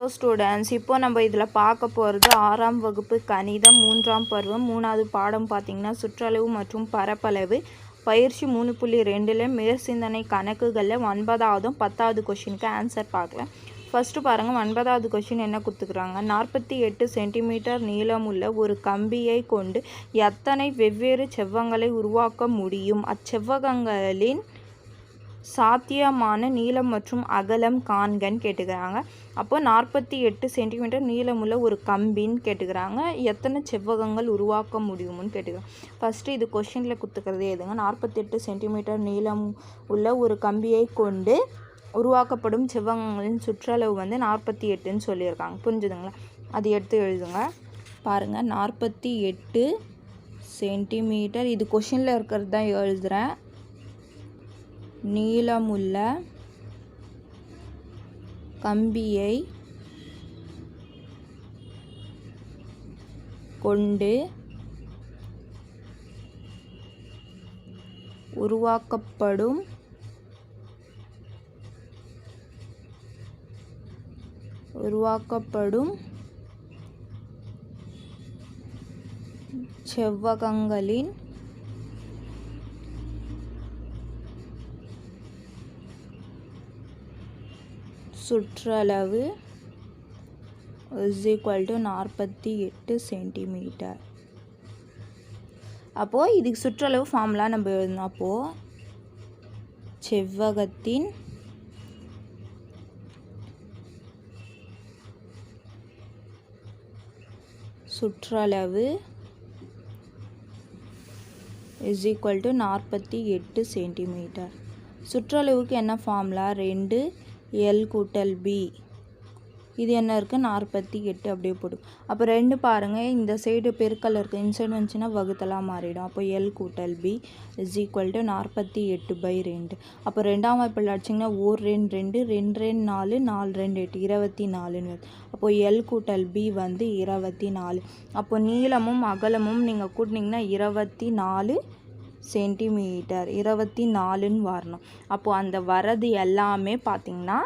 Hello students இப்போ நம்ம இதில் பார்க்க போகிறது ஆறாம் வகுப்பு கணிதம் மூன்றாம் பருவம் மூணாவது பாடம் பார்த்திங்கன்னா சுற்றளவு மற்றும் பரப்பளவு. பயிற்சி மூணு புள்ளி ரெண்டில் மேற்சிந்தனை கணக்குகளில் ஒன்பதாவதும் பத்தாவது கொஷினுக்கு ஆன்சர் பார்க்கலாம். ஃபஸ்ட்டு பாருங்கள் ஒன்பதாவது கொஷின் என்ன கொடுத்துக்குறாங்க? நாற்பத்தி எட்டு சென்டிமீட்டர் நீளமுள்ள ஒரு கம்பியை கொண்டு எத்தனை வெவ்வேறு செவ்வங்களை உருவாக்க முடியும்? அச்செவ்வகங்களின் சாத்தியமான நீளம் மற்றும் அகலம் காண்கன்னு கேட்டுக்கிறாங்க. அப்போ நாற்பத்தி எட்டு சென்டிமீட்டர் நீளமுள்ள ஒரு கம்பின்னு கேட்டுக்கிறாங்க. எத்தனை செவ்வகங்கள் உருவாக்க முடியும்னு கேட்டுக்கிறாங்க. ஃபஸ்ட்டு இது கொஷினில் குத்துக்கிறதே எதுங்க நாற்பத்தெட்டு சென்டிமீட்டர் நீளம் உள்ள ஒரு கம்பியை கொண்டு உருவாக்கப்படும் செவ்வகங்களின் சுற்றளவு வந்து நாற்பத்தி எட்டுன்னு சொல்லியிருக்காங்க. புரிஞ்சுதுங்களா? அது எடுத்து எழுதுங்க. பாருங்கள் நாற்பத்தி எட்டு சென்டிமீட்டர் இது கொஷினில் இருக்கிறது தான் எழுதுகிறேன் நீளமுள்ள கம்பியை கொண்டு உருவாக்கப்படும் உருவாக்கப்படும் செவ்வகங்களின் சுற்றளவு இஸ் ஈக்குவல் டு நாற்பத்தி எட்டு சென்டிமீட்டர் அப்போது இதுக்கு சுற்றளவு ஃபார்முலா நம்ம எழுதணும் அப்போது செவ்வகத்தின் சுற்றளவு இஸ் ஈக்குவல் டு நாற்பத்தி எட்டு சென்டிமீட்டர் சுற்றளவுக்கு என்ன ஃபார்முலா ரெண்டு எல் கூட்டல் பி. இது என்ன இருக்குது நாற்பத்தி எட்டு அப்படியே போடும் அப்போ ரெண்டு பாருங்கள் இந்த சைடு பெருக்கல் இருக்குது இந்த சைடு வந்துச்சுன்னா வகுத்தலாம் மாறிடும். அப்போ எல் கூட்டல் பி இஸ் ஈக்குவல் டு நாற்பத்தி எட்டு பை ரெண்டு. அப்போ ரெண்டாம் வாய்ப்பில் அடிச்சிங்கன்னா ஓர் ரெண்டு ரெண்டு ரெண்டு ரெண்டு நாலு நாலு ரெண்டு எட்டு இருபத்தி நாலுன்னு வருது. அப்போ எல் கூட்டல் பி வந்து இருபத்தி நாலு. அப்போ நீளமும் அகலமும் நீங்கள் கூட்டினீங்கன்னா இருபத்தி நாலு சென்டிமீட்டர் இருபத்தி நாலுன்னு வரணும். அப்போது அந்த வரது எல்லாமே பார்த்திங்கன்னா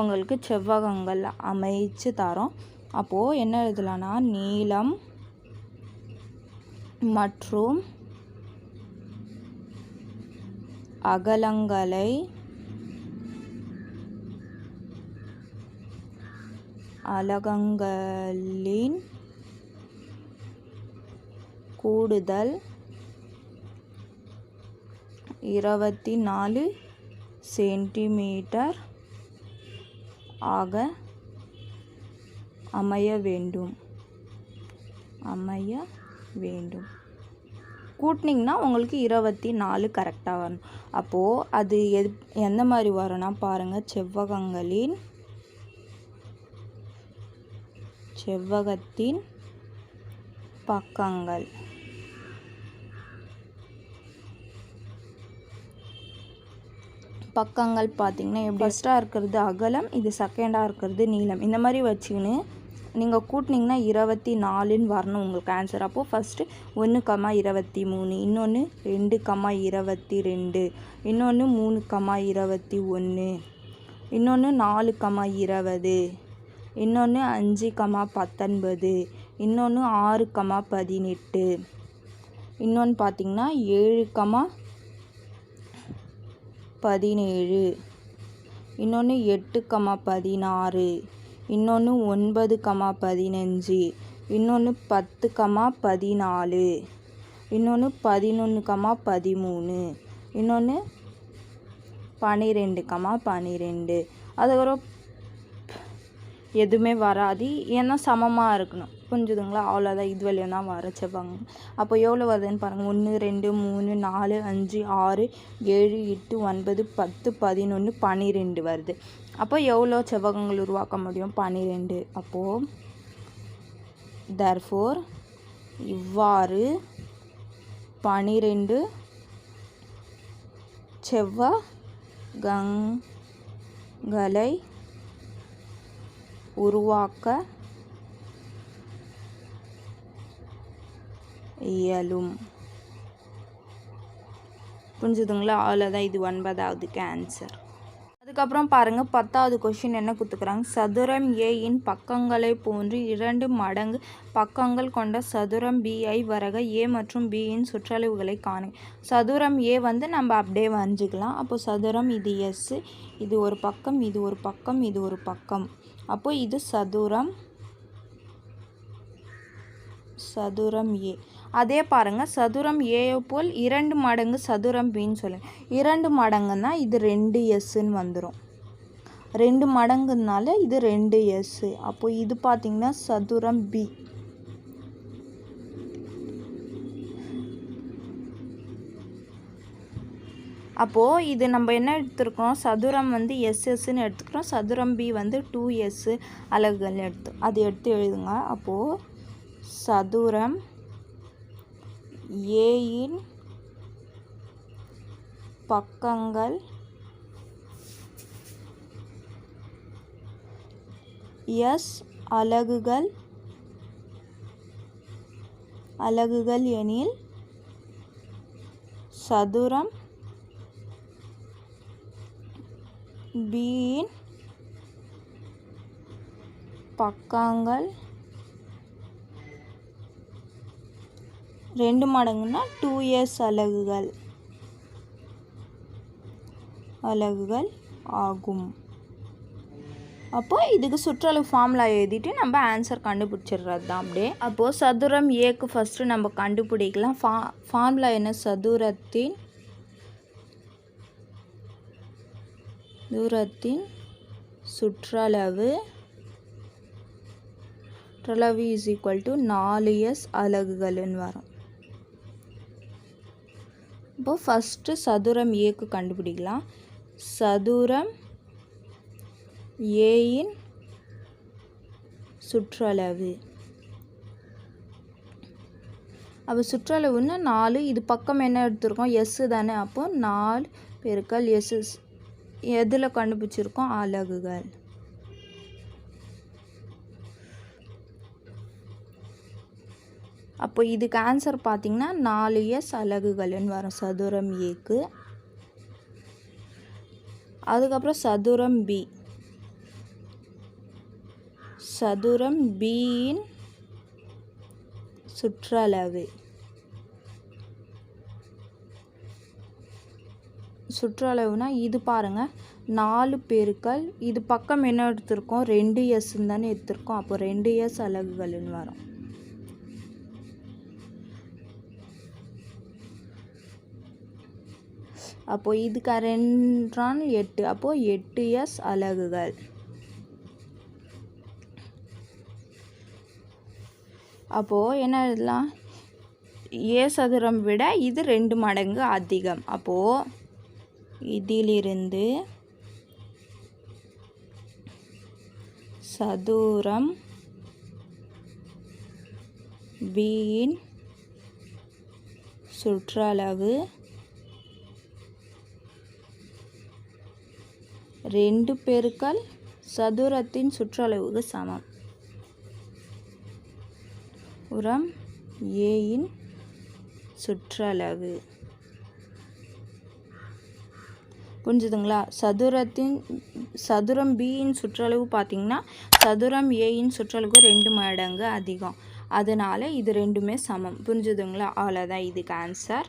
உங்களுக்கு செவ்வகங்கள் அமைச்சு தரோம். அப்போது என்ன எழுதலாம்னா நீளம் மற்றும் அகலங்களை அலகங்களின் கூடுதல் இருபத்தி நாலு சென்டிமீட்டர் ஆக அமைய வேண்டும். அமைய வேண்டும். கூட்டினிங்கன்னா உங்களுக்கு இருபத்தி நாலு கரெக்டாக வரணும் அப்போது அது எது எந்த மாதிரி வரும்னா பாருங்கள் செவ்வகங்களின் செவ்வகத்தின் பக்கங்கள். பக்கங்கள் பார்த்திங்கன்னா எப்படி? ஃபஸ்ட்டாக இருக்கிறது அகலம் இது செகண்டாக இருக்கிறது நீளம். இந்த மாதிரி வச்சுக்கின்னு நீங்கள் கூட்டினீங்கன்னா இருபத்தி நாலுன்னு வரணும் உங்களுக்கு ஆன்சர் அப்போது ஃபஸ்ட்டு ஒன்று கம்மா இருபத்தி மூணு இன்னொன்று ரெண்டு கம்மா இருபத்தி ரெண்டு இன்னொன்று மூணு கம்மா இருபத்தி ஒன்று இன்னொன்று நாலு கம்மா இருபது இன்னொன்று அஞ்சு கம்மா பத்தொன்பது இன்னொன்று ஆறு கம்மா பதினெட்டு இன்னொன்று பார்த்திங்கன்னா ஏழு கம்மா பதினேழு. இன்னொன்று எட்டு கமா பதினாறு. இன்னொன்று ஒன்பது கம்மா பதினஞ்சு. இன்னொன்று பத்து கமா பதினாலு. இன்னொன்று பதினொன்று கமா பதிமூணு. இன்னொன்று பன்னிரெண்டு கமா பன்னிரெண்டு அதுக்கப்புறம் எதுவுமே வராது. ஏன்னா சமமாக இருக்கணும். புரிஞ்சுதுங்களா அவ்வளோதான் இது வழியாக தான் வர அப்போ எவ்வளோ வருதுன்னு பாருங்கள் ஒன்று ரெண்டு மூணு நாலு அஞ்சு ஆறு ஏழு எட்டு ஒன்பது பத்து பதினொன்று பன்னிரெண்டு வருது. அப்போ எவ்வளோ செவ்வகங்கள் உருவாக்க முடியும்? பன்னிரெண்டு அப்போது தர்ஃபோர் இவ்வாறு பனிரெண்டு செவ்வகங்களை உருவாக்க இயலும். புரிஞ்சுதுங்களா? அவ்வளோதான் இது ஒன்பதாவதுக்கு ஆன்சர் அதுக்கப்புறம் பாருங்கள் பத்தாவது கொஷின் என்ன கொடுத்துக்கிறாங்க சதுரம் ஏயின் பக்கங்களை போன்று இரண்டு மடங்கு பக்கங்கள் கொண்ட சதுரம் பிஐ வரக. ஏ மற்றும் பியின் சுற்றளவுகளை காணு. சதுரம் ஏ வந்து நம்ம அப்படியே வரைஞ்சிக்கலாம். அப்போ சதுரம் இது எஸ் இது ஒரு பக்கம் இது ஒரு பக்கம் இது ஒரு பக்கம். அப்போ இது சதுரம் சதுரம் ஏ அதே பாருங்கள் சதுரம் ஏ போல் இரண்டு மடங்கு சதுரம் பின்னு சொல்லுங்க. இரண்டு மடங்குன்னா இது ரெண்டு எஸ்ன்னு வந்துடும் ரெண்டு மடங்குனால இது ரெண்டு எஸ்ஸு அப்போ இது பார்த்திங்கன்னா சதுரம் பி அப்போது இது நம்ம என்ன எடுத்துருக்கோம்? சதுரம் வந்து எஸ்எஸ்ன்னு எடுத்துக்கிறோம். சதுரம் பி வந்து டூ எஸ்ஸு அலகுகள் எடுத்து அது எடுத்து எழுதுங்க. அப்போது சதுரம் ஏயின் பக்கங்கள் எஸ் அலகுகள் அலகுகள் எனில் சதுரம் பியின் பக்கங்கள் ரெண்டு மடங்குன்னா டூ இயர்ஸ் அலகுகள். அலகுகள் ஆகும். அப்போ இதுக்கு சுற்றளவு ஃபார்முலா எழுதிட்டு நம்ம ஆன்சர் கண்டுபிடிச்சிடுறது தான் அப்படியே. அப்போது சதுரம் ஏக்கு ஃபஸ்ட்டு நம்ம கண்டுபிடிக்கலாம். ஃபா ஃபார்முலா என்ன? சதுரத்தின் தூரத்தின் சுற்றளவு சுற்றளவு இஸ் ஈக்குவல் டு நாலு எஸ் அலகுகள்னு வரும். இப்போ ஃபஸ்ட்டு சதுரம் ஏக்கு கண்டுபிடிக்கலாம். சதுரம் ஏயின் சுற்றளவு. அப்போ சுற்றளவுன்னா நாலு. இது பக்கம் என்ன எடுத்திருக்கோம்? எஸ்ஸு தானே. அப்போ நாலு பெருக்கல் எஸ்ஸு எதில் கண்டுபிடிச்சிருக்கோம்? அலகுகள். அப்போ இதுக்கு ஆன்சர் பார்த்தீங்கன்னா நாலு எஸ் அலகுகள்னு வரும். சதுரம் ஏக்கு அதுக்கப்புறம் சதுரம் பி சதுரம் பியின் சுற்றளவு. சுற்றளவுனா இது பாருங்கள் நாலு பேருக்கள் இது பக்கம் என்ன எடுத்திருக்கோம்? ரெண்டு எஸ்ன்னு தானே எடுத்திருக்கோம். அப்போ ரெண்டு எஸ் அலகுகள்னு வரும். அப்போது இதுக்கு ரெண்டான் எட்டு. அப்போது எட்டு எஸ் அலகுகள். அப்போது என்ன எழுதலாம்? ஏ சதுரம் விட இது ரெண்டு மடங்கு அதிகம். அப்போது இதிலிருந்து சதுரம் பியின் சுற்றளவு ரெண்டு பெருக்கல் சதுரத்தின் சுற்றளவுக்கு சமம். உரம் ஏயின் சுற்றளவு. புரிஞ்சுதுங்களா? சதுரத்தின் சதுரம் பியின் சுற்றளவு பார்த்திங்கன்னா சதுரம் ஏயின் சுற்றளவுக்கு ரெண்டு மடங்கு அதிகம். அதனால் இது ரெண்டுமே சமம். புரிஞ்சுதுங்களா? அவ்வளோதான் இதுக்கு ஆன்சர்